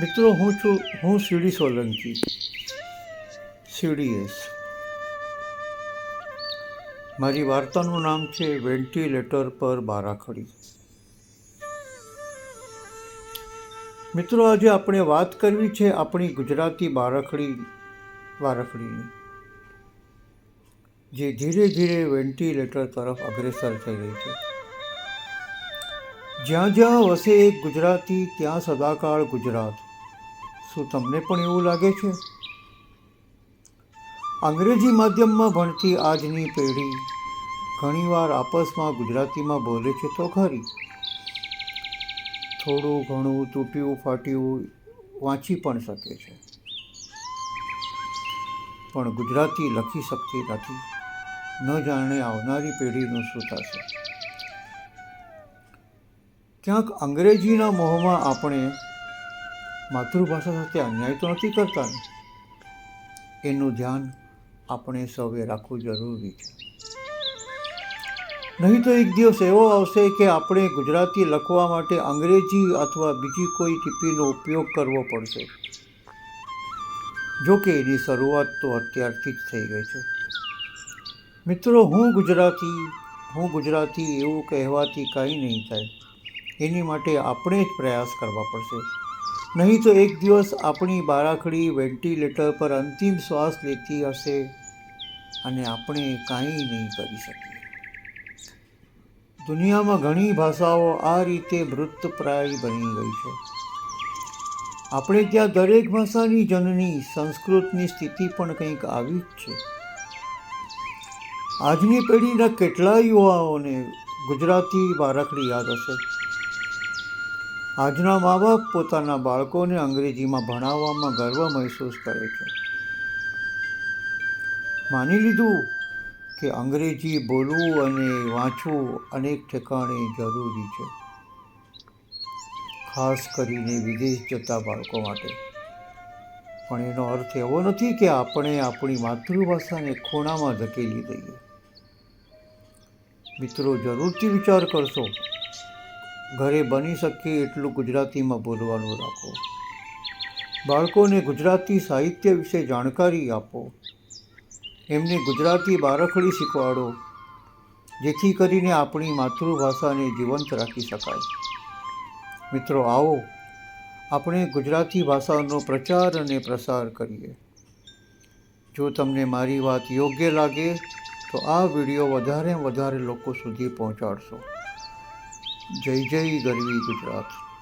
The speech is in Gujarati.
મિત્રો, હું છું, હું શિરડી સોલંકી. સીડીએસ મારી વાર્તાનું નામ છે વેન્ટિલેટર પર બારાખડી. મિત્રો, આજે આપણે વાત કરવી છે આપણી ગુજરાતી બારાખડી, બારાખડીની, જે ધીરે ધીરે વેન્ટિલેટર તરફ અગ્રેસર થઈ રહી છે. જ્યાં જ્યાં વસે એક ગુજરાતી, ત્યાં સદાકાળ ગુજરાત. શું તમને પણ એવું લાગે છે? અંગ્રેજી માધ્યમમાં ભણતી આજની પેઢી ઘણીવાર આપસમાં ગુજરાતીમાં બોલે છે તો ખરી. થોડું ઘણું તૂટ્યું, ફાટ્યું વાંચી પણ શકે છે. પણ ગુજરાતી લખી શકતી નથી. ન જાણે આવનારી પેઢીનું શું થશે. ક્યાંક અંગ્રેજીના મોહમાં આપણે માતૃભાષા સાથે અન્યાય તો નથી કરતા ને? એનું ધ્યાન આપણે સૌએ રાખવું જરૂરી છે. નહીં તો એક દિવસ એવો આવશે કે આપણે ગુજરાતી લખવા માટે અંગ્રેજી અથવા બીજી કોઈ ટીપીનો ઉપયોગ કરવો પડશે. જો કે એની શરૂઆત તો અત્યારથી જ થઈ ગઈ છે. મિત્રો, હું ગુજરાતી હું ગુજરાતી એવું કહેવાથી કાંઈ નહીં થાય. એની માટે આપણે જ પ્રયાસ કરવા પડશે. નહીં તો એક દિવસ આપણી બારાખડી વેન્ટિલેટર પર અંતિમ શ્વાસ લેતી હશે અને આપણે કાંઈ નહીં કરી શકીએ. દુનિયામાં ઘણી ભાષાઓ આ રીતે મૃતપ્રાય બની ગઈ છે. આપણે ત્યાં દરેક ભાષાની જનની, સંસ્કૃતની સ્થિતિ પણ કંઈક આવી જ છે. આજની પેઢીના કેટલાય યુવાઓને ગુજરાતી બારાખડી યાદ હશે. આજના મા બાપ પોતાના બાળકોને અંગ્રેજીમાં ભણાવવામાં ગર્વ મહેસૂસ કરે છે. માની લીધું કે અંગ્રેજી બોલવું અને વાંચવું અનેક ઠેકાણે જરૂરી છે, ખાસ કરીને વિદેશ જતા બાળકો માટે. પણ એનો અર્થ એવો નથી કે આપણે આપણી માતૃભાષાને ખૂણામાં ધકેલી દઈએ. મિત્રો, જરૂરથી વિચાર કરશો ઘરે બની શકે એટલું ગુજરાતીમાં બોલવાનું રાખો. બાળકોને ગુજરાતી સાહિત્ય વિશે જાણકારી આપો. એમને ગુજરાતી બારખડી શીખવાડો, જેથી કરીને આપણી માતૃભાષાને જીવંત રાખી શકાય. મિત્રો, આવો આપણે ગુજરાતી ભાષાનો પ્રચાર અને પ્રસાર કરીએ. જો તમને મારી વાત યોગ્ય લાગે, તો આ વીડિયો વધારે વધારે લોકો સુધી પહોંચાડશો. જય જય ગરવી ગુજરાત.